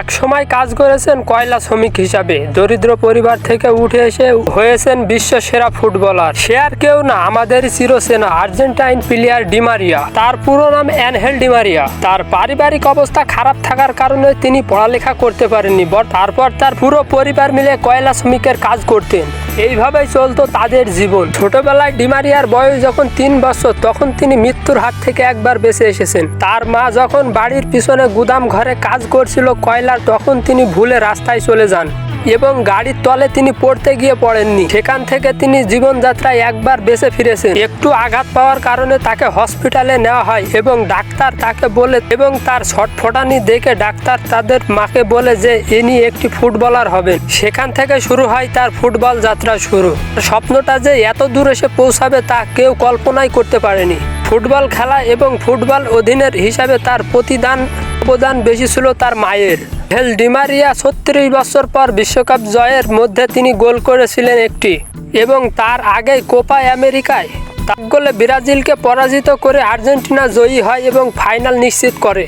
এক সময় কাজ করেছেন কয়লা শ্রমিক হিসাবে। দরিদ্র পরিবার থেকে উঠে এসে হয়েছেন বিশ্ব সেরা ফুটবলার। সে আর কেউ না, আমাদের চিরসেনা, আর্জেন্টাইন প্লেয়ার ডিমারিয়া তার পুরো নাম অ্যানহেল ডিমারিয়া তার পারিবারিক অবস্থা খারাপ থাকার কারণে তিনি পড়ালেখা করতে পারেননি। তারপর তার পুরো পরিবার মিলে কয়লা শ্রমিকের কাজ করতেন। এইভাবেই চলতো তাদের জীবন। ছোটবেলায় ডিমারিয়ার বয়স যখন তিন বছর, তখন তিনি মৃত্যুর হাত থেকে একবার বেঁচে এসেছেন। তার মা যখন বাড়ির পিছনে গুদাম ঘরে কাজ করছিল কয়লার তখন তিনি ভুলে রাস্তায় চলে যান এবং গাড়ির তলে তিনি পড়তে গিয়ে পড়েননি। সেখান থেকে তিনি জীবনযাত্রায় একবার বেঁচে ফিরেছেন। একটু আঘাত পাওয়ার কারণে তাকে হসপিটালে নেওয়া হয় এবং ডাক্তার তাকে বলে এবং তার ছটফটানি দেখে ডাক্তার তাদের মাকে বলে যে ইনি একটি ফুটবলার হবেন। সেখান থেকে শুরু হয় তার ফুটবল যাত্রা শুরু। স্বপ্নটা যে এত দূর এসে পৌঁছাবে তা কেউ কল্পনাই করতে পারেনি। ফুটবল খেলা এবং ফুটবল অধীনের হিসাবে তার প্রতিদান অবদান বেশি ছিল তার মায়ের। হেল ডিমারিয়া ছত্রিশ বছর পর বিশ্বকাপ জয়ের মধ্যে তিনি গোল করেছিলেন একটি এবং তার আগেই কোপা আমেরিকায় তার গোলে ব্রাজিলকে পরাজিত করে আর্জেন্টিনা জয়ী হয় এবং ফাইনাল নিশ্চিত করে।